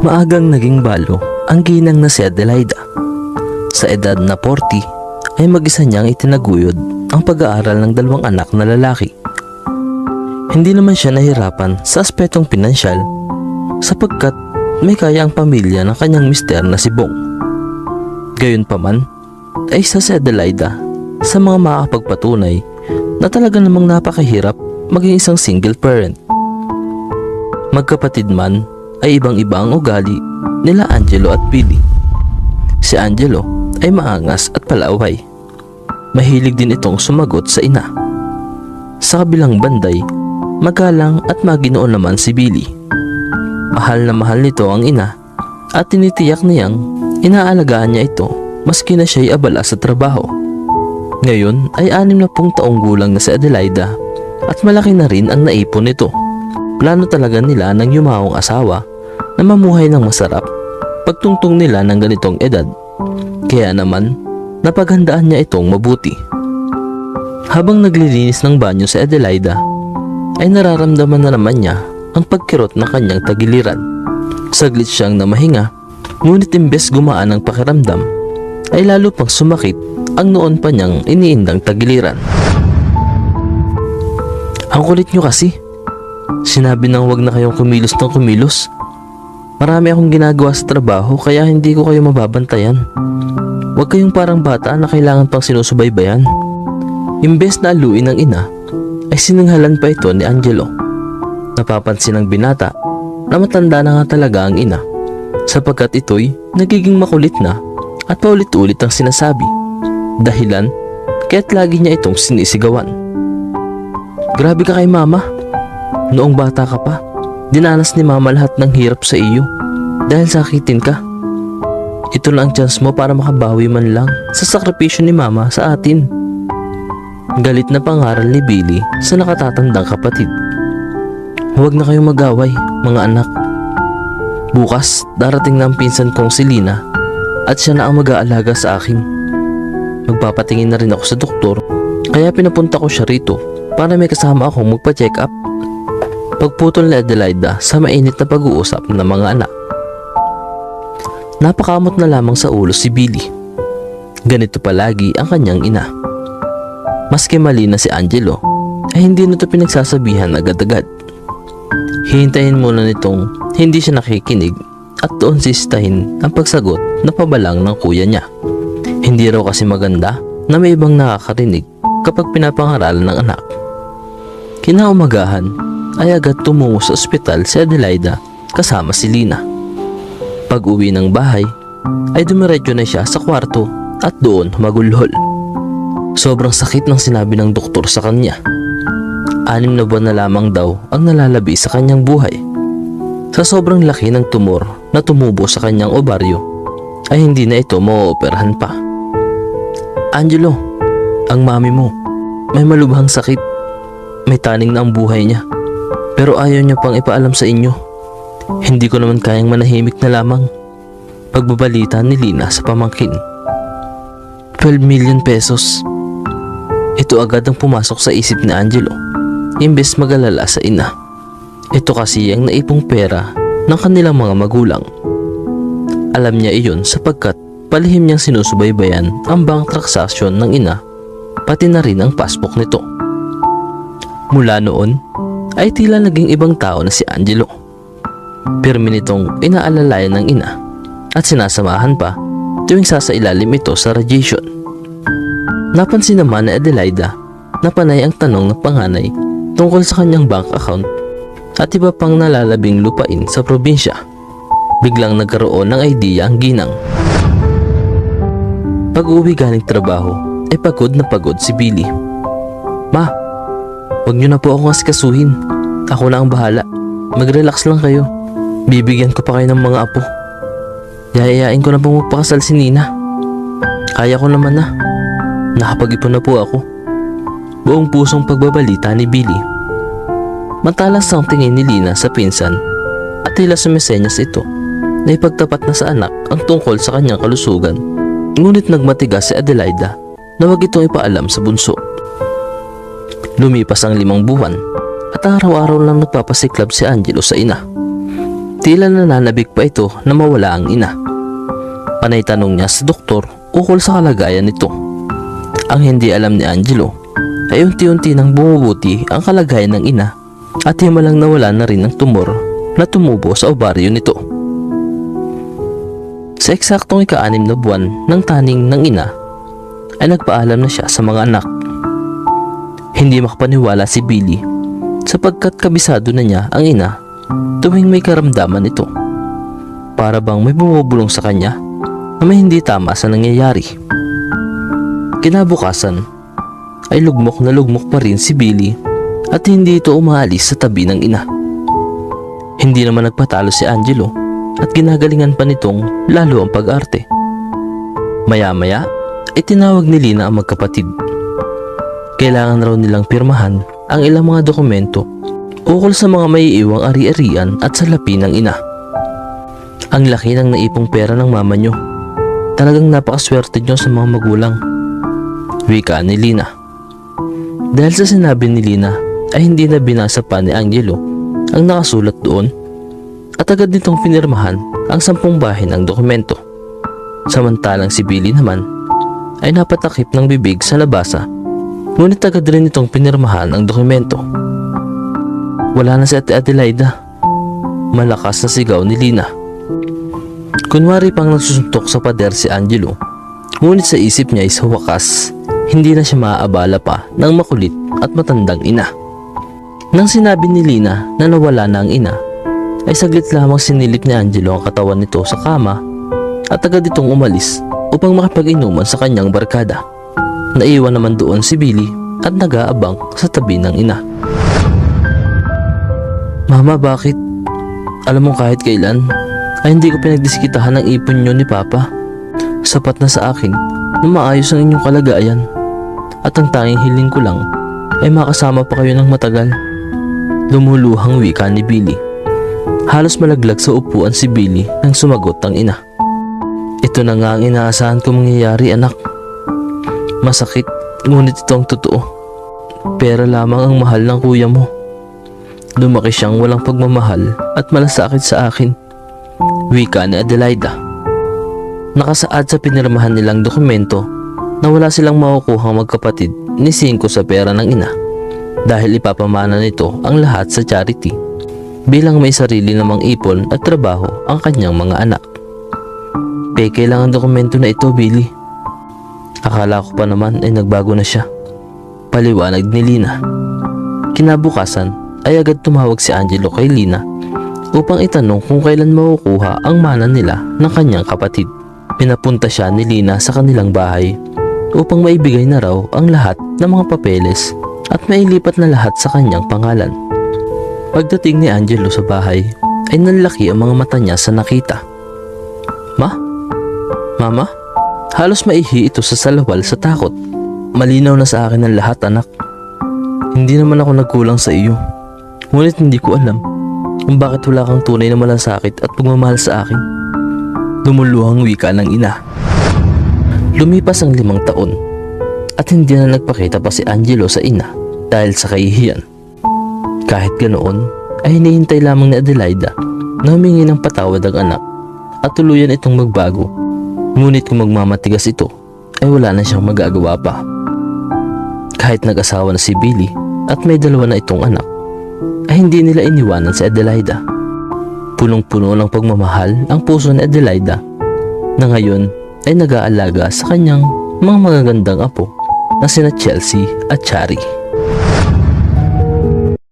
Maagang naging balo ang ginang na si Adelaida. Sa edad na 40 ay mag-isa niyang itinaguyod ang pag-aaral ng dalawang anak na lalaki. Hindi naman siya nahirapan sa aspetong pinansyal sapagkat may kaya ang pamilya ng kanyang mister na si Bong. Gayunpaman ay isa si Adelaida sa mga makakapagpatunay na talaga namang napakahirap maging isang single parent. Magkapatid man ay ibang-iba ang ugali nila Angelo at Billy. Si Angelo ay maangas at palaway. Mahilig din itong sumagot sa ina. Sa kabilang banday, magalang at maginoo naman si Billy. Mahal na mahal nito ang ina at tinitiyak niyang inaalagaan niya ito maski na siya'y abala sa trabaho. Ngayon ay anim na pong taong gulang na si Adelaida at malaki na rin ang naipon nito. Plano talaga nila ng yumawang asawa na mamuhay ng masarap pagtungtong nila ng ganitong edad. Kaya naman, napaghandaan niya itong mabuti. Habang naglilinis ng banyo si Adelaida, ay nararamdaman na naman niya ang pagkirot ng kanyang tagiliran. Saglit siyang namahinga, ngunit imbes gumaan ang pakiramdam, ay lalo pang sumakit ang noon pa niyang iniindang tagiliran. Ang kulit niyo kasi. Sinabi nang wag na kayong kumilos ng kumilos. Marami akong ginagawa sa trabaho kaya hindi ko kayo mababantayan. Huwag kayong parang bata na kailangan pang sinusubaybayan. Imbes na aluin ng ina, ay sininghalan pa ito ni Angelo. Napapansin ng binata na matanda na nga talaga ang ina sapagkat ito'y nagiging makulit na at paulit-ulit ang sinasabi. Dahilan kaya't lagi niya itong sinisigawan. Grabe ka kay mama. Noong bata ka pa, dinanas ni mama lahat ng hirap sa iyo dahil sakitin ka. Ito na ang chance mo para makabawi man lang sa sakripisyo ni mama sa atin. Galit na pangaral ni Billy sa nakatatandang kapatid. Huwag na kayong mag-away, mga anak. Bukas, darating na ang pinsan kong si Lina at siya na ang mag-aalaga sa akin. Magpapatingin na rin ako sa doktor kaya pinapunta ko siya rito para may kasama akong magpa-check up. Pagputol ni Adelaida sa mainit na pag-uusap ng mga anak. Napakamot na lamang sa ulo si Billy. Ganito palagi ang kanyang ina. Maski mali na si Angelo, ay hindi nito pinagsasabihan agad-agad. Hihintayin muna nitong hindi siya nakikinig at doon sistahin ang pagsagot na pabalang ng kuya niya. Hindi raw kasi maganda na may ibang nakakarinig kapag pinapangaralan ng anak. Kinaumagahan ay agad tumungo sa ospital si Adelaida kasama si Lina. Pag uwi ng bahay ay dumiretso na siya sa kwarto at doon magulhol. Sobrang sakit ng sinabi ng doktor sa kanya. Anim na buwan na lamang daw ang nalalabi sa kanyang buhay. Sa sobrang laki ng tumor na tumubo sa kanyang obaryo ay hindi na ito maaoperahan pa. Angelo, ang mami mo, may malubhang sakit. May taning na ang buhay niya. Pero ayaw niya pang ipaalam sa inyo. Hindi ko naman kayang manahimik na lamang. Pagbabalita ni Lina sa pamangkin. 12 million pesos. Ito agad ang pumasok sa isip ni Angelo. Imbes mag-alala sa ina. Ito kasi ang naipong pera ng kanilang mga magulang. Alam niya iyon sapagkat palihim niyang sinusubaybayan ang bank transaction ng ina pati na rin ang passport nito. Mula noon ay tila naging ibang tao na si Angelo. Pirmi nitong inaalalayan ng ina at sinasamahan pa tuwing sasailalim ito sa radiation. Napansin naman ni Adelaida na panay ang tanong ng panganay tungkol sa kanyang bank account at iba pang nalalabing lupain sa probinsya. Biglang nagkaroon ng idea ang ginang. Pag uwi galing trabaho, ay pagod na pagod si Billy. Ma, Huwag niyo na po akong asikasuhin. Ako na ang bahala. Mag-relax lang kayo. Bibigyan ko pa kayo ng mga apo. Yayayain ko na pong magpakasal si Nina. Kaya ko naman na. Nakapag-ipon na po ako. Buong pusong pagbabalita ni Billy. Matalas ang tingin ni Lina sa pinsan at tila sumisenyas ito na ipagtapat na sa anak ang tungkol sa kanyang kalusugan. Ngunit nagmatigas si Adelaida na wag itong ipaalam sa bunso. Lumipas ang limang buwan at araw-araw lang nagpapasiklab si Angelo sa ina. Tila nananabik pa ito na mawala ang ina. Panay tanong niya sa doktor ukol sa kalagayan nito. Ang hindi alam ni Angelo ay unti-unti nang bumubuti ang kalagayan ng ina at himalang nawala na rin ang tumor na tumubo sa ovaryo nito. Sa eksaktong ika-anim na buwan ng taning ng ina ay nagpaalam na siya sa mga anak. Hindi makapaniwala si Billy sapagkat kabisado na niya ang ina tuwing may karamdaman ito. Para bang may bumubulong sa kanya na may hindi tama sa nangyayari. Kinabukasan ay lugmok na lugmok pa rin si Billy at hindi ito umaalis sa tabi ng ina. Hindi naman nagpatalo si Angelo at ginagalingan pa nitong lalo ang pag-arte. Maya-maya ay tinawag ni Lina ang magkapatid. Kailangan raw nilang pirmahan ang ilang mga dokumento ukol sa mga maiiwang ari-arian at salapi ng ina. Ang laki ng naipong pera ng mama nyo. Talagang napakaswerte nyo sa mga magulang. Wika ni Lina. Dahil sa sinabi ni Lina ay hindi na binasa pa ni Angelo ang nakasulat doon at agad nitong pinirmahan ang sampung bahin ng dokumento. Samantalang si Billy naman ay napatakip ng bibig sa labasa ngunit agad rin itong pinirmahan ang dokumento. Wala na si Ate Adelaida. Malakas na sigaw ni Lina. Kunwari pang nagsusuntok sa pader si Angelo ngunit sa isip niya sa wakas hindi na siya maaabala pa ng makulit at matandang ina. Nang sinabi ni Lina na nawala na ang ina, ay saglit lamang sinilip ni Angelo ang katawan nito sa kama at agad itong umalis upang makipag-inuman sa kanyang barkada. Naiwan naman doon si Billy at nag-aabang sa tabi ng ina. Mama, bakit? Alam mo kahit kailan ay hindi ko pinagdiskitahan ang ipon nyo ni Papa. Sapat na sa akin na maayos ang inyong kalagayan at ang tanging hiling ko lang ay makasama pa kayo ng matagal. Lumuluhang wika ni Billy. Halos malaglag sa upuan si Billy nang sumagot ang ina. Ito na nga ang inaasahan ko mangyayari anak. Masakit, ngunit ito ang totoo. Pera lamang ang mahal ng kuya mo. Lumaki siyang walang pagmamahal at malasakit sa akin. Wika ni Adelaida. Nakasaad sa pinirmahan nilang dokumento na wala silang makukuhang magkapatid ni Cinco sa pera ng ina dahil ipapamana nito ang lahat sa charity bilang may sarili namang ipon at trabaho ang kanyang mga anak. Peke lang ang dokumento na ito, Billy. Akala ko pa naman ay nagbago na siya. Paliwanag ni Lina. Kinabukasan ay agad tumawag si Angelo kay Lina upang itanong kung kailan makukuha ang mana nila ng kanyang kapatid. Pinapunta siya ni Lina sa kanilang bahay upang maibigay na raw ang lahat ng mga papeles at mailipat na lahat sa kanyang pangalan. Pagdating ni Angelo sa bahay ay nanlaki ang mga mata niya sa nakita. Ma? Mama? Halos maihi ito sa salawal sa takot. Malinaw na sa akin ang lahat anak. Hindi naman ako nagkulang sa iyo. Ngunit hindi ko alam kung bakit wala kang tunay na malasakit at pagmamahal sa akin. Lumuluhang wika ng ina. Lumipas ang limang taon at hindi na nagpakita pa si Angelo sa ina dahil sa kahihiyan. Kahit ganoon ay hinihintay lamang ni Adelaida na humingi ng patawad ang anak at tuluyan itong magbago. Ngunit kung magmamatigas ito ay wala na siyang magagawa pa. Kahit nag-asawa na si Billy at may dalawa na itong anak ay hindi nila iniwanan si Adelaida. Punong-puno ng pagmamahal ang puso ni Adelaida na ngayon ay nag-aalaga sa kanyang mga magagandang apo na sina Chelsea at Chari.